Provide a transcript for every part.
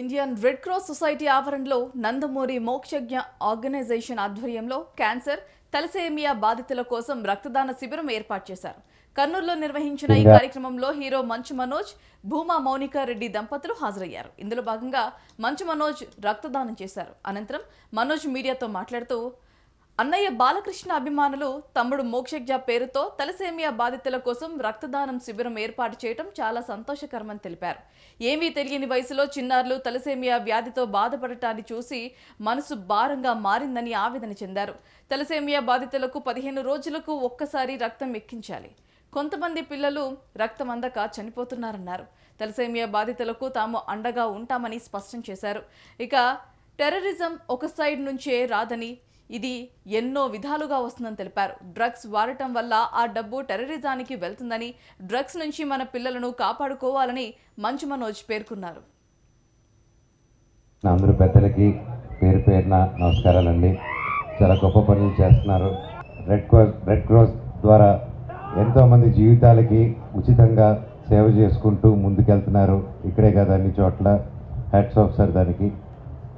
Indian red cross society ఆవరణలో Nandamuri Mokshagna organisation ఆధ్వర్యంలో cancer thalassemia బాధితుల కోసం రక్తదాన శిబిరం ఏర్పాటు చేశారు. కర్నూలులో నిర్వహించిన ఈ కార్యక్రమంలో హీరో మంచు మనోజ్ భూమా మౌనికా రెడ్డి దంపతులు హాజరయ్యారు. ఇందులో భాగంగా మంచు మనోజ్ రక్తదానం చేశారు. అనంతరం మనోజ్ మీడియాతో మాట్లాడుతూ అన్నయ్య బాలకృష్ణ అభిమానులు తమ్ముడు మోక్షజ్ఞ పేరుతో తలసేమియా బాధితుల కోసం రక్తదానం శిబిరం ఏర్పాటు చేయడం చాలా సంతోషకరమని తెలిపారు. ఏమీ తెలియని వయసులో చిన్నారులు తలసేమియా వ్యాధితో బాధపడటాన్ని చూసి మనసు భారంగా మారిందని ఆవేదన చెందారు. తలసేమియా బాధితులకు పదిహేను రోజులకు ఒక్కసారి రక్తం ఎక్కించాలి. కొంతమంది పిల్లలు రక్తం అందక చనిపోతున్నారన్నారు. తలసేమియా బాధితులకు తాము అండగా ఉంటామని స్పష్టం చేశారు. ఇక టెర్రరిజం ఒక సైడ్ నుంచే రాదని ఇది ఎన్నో విధాలుగా వస్తుందని తెలిపారు. డ్రగ్స్ వాడటం వల్ల ఆ డబ్బు టెర్రరిజానికి వెళ్తుందని డ్రగ్స్ నుంచి మన పిల్లలను కాపాడుకోవాలని మంచు మనోజ్ పేర్కొన్నారు. అందరూ పెద్దలకి పేరు పేరున నమస్కారాలండి. చాలా గొప్ప పనులు చేస్తున్నారు. రెడ్ క్రాస్ రెడ్ క్రాస్ ద్వారా ఎంతోమంది జీవితాలకి ఉచితంగా సేవ చేసుకుంటూ ముందుకెళ్తున్నారు. ఇక్కడే కదా అన్ని చోట్ల. హెడ్స్ ఆఫ్ సార్ దానికి.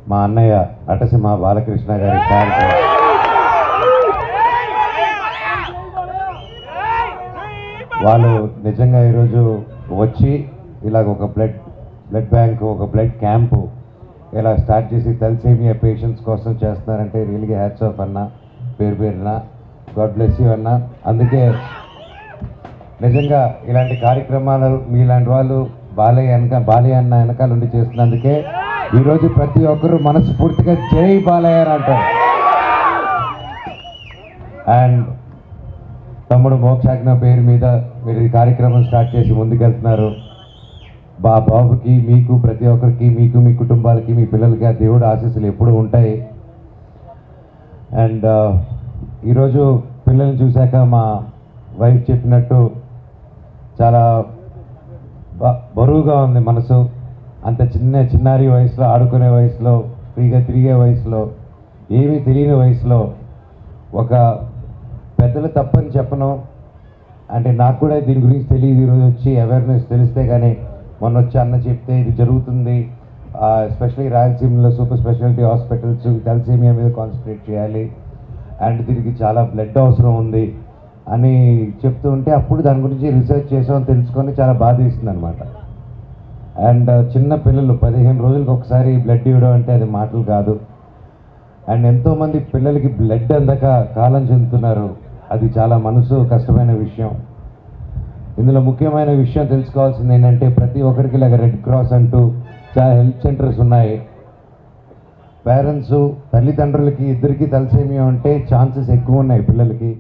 మా అన్నయ్య అటసింహ బాలకృష్ణ గారి క్యారెక్టర్ వాళ్ళు నిజంగా ఈరోజు వచ్చి ఇలాగ ఒక బ్లడ్ బ్లడ్ బ్యాంక్ ఒక బ్లడ్ క్యాంపు ఇలా స్టార్ట్ చేసి తలసేమియా పేషెంట్స్ కోసం చేస్తున్నారంటే రియల్గా హ్యాట్స్ ఆఫ్ అన్న పేరు పేరున. గాడ్ బ్లెస్ యూ అన్న. అందుకే నిజంగా ఇలాంటి కార్యక్రమాలు మీలాంటి వాళ్ళు బాలయ్య వెనక బాలయ్య అన్న వెనకాల ఉండి చేస్తున్నందుకే ఈరోజు ప్రతి ఒక్కరూ మనస్ఫూర్తిగా జై బాలయ్యారు అంటారు. అండ్ తమ్ముడు మోక్షాజ్ఞ పేరు మీద మీరు ఈ కార్యక్రమం స్టార్ట్ చేసి ముందుకెళ్తున్నారు. బా బాబుకి మీకు ప్రతి ఒక్కరికి మీకు మీ కుటుంబాలకి మీ పిల్లలకి ఆ దేవుడు ఆశీస్సులు ఎప్పుడూ ఉంటాయి. అండ్ uh, ఈరోజు పిల్లల్ని చూశాక మా వైఫ్ చెప్పినట్టు చాలా బ- బరువుగా ఉంది మనసు. అంత చిన్న చిన్నారి వయసులో ఆడుకునే వయసులో ఫ్రీగా తిరిగే వయసులో ఏమీ తెలియని వయసులో ఒక పెద్దలు తప్పని చెప్పను. అంటే నాకు కూడా దీని గురించి తెలియదు. ఈరోజు వచ్చి అవేర్నెస్ తెలిస్తే కానీ మొన్న వచ్చి అన్న చెప్తే ఇది జరుగుతుంది. ఎస్పెషల్లీ రాయలసీమలో సూపర్ స్పెషాలిటీ హాస్పిటల్స్ తలసేమియా మీద కాన్సన్ట్రేట్ చేయాలి. అండ్ దీనికి చాలా బ్లడ్ అవసరం ఉంది అని చెప్తూ ఉంటే అప్పుడు దాని గురించి రీసెర్చ్ చేసామని తెలుసుకొని చాలా బాధ ఇస్తుంది అనమాట అండ్ చిన్న పిల్లలు పదిహేను రోజులకు ఒకసారి బ్లడ్ ఇవ్వడం అంటే అది మాటలు కాదు. అండ్ ఎంతోమంది పిల్లలకి బ్లడ్ అందక కాలం చెందుతున్నారు. అది చాలా మనసు కష్టమైన విషయం. ఇందులో ముఖ్యమైన విషయం తెలుసుకోవాల్సింది ఏంటంటే ప్రతి ఒక్కరికి ఇలాగ రెడ్ క్రాస్ అంటూ చాలా హెల్త్ సెంటర్స్ ఉన్నాయి. పేరెంట్స్ తల్లిదండ్రులకి ఇద్దరికి తలసేమియా ఉంటే ఛాన్సెస్ ఎక్కువ ఉన్నాయి పిల్లలకి.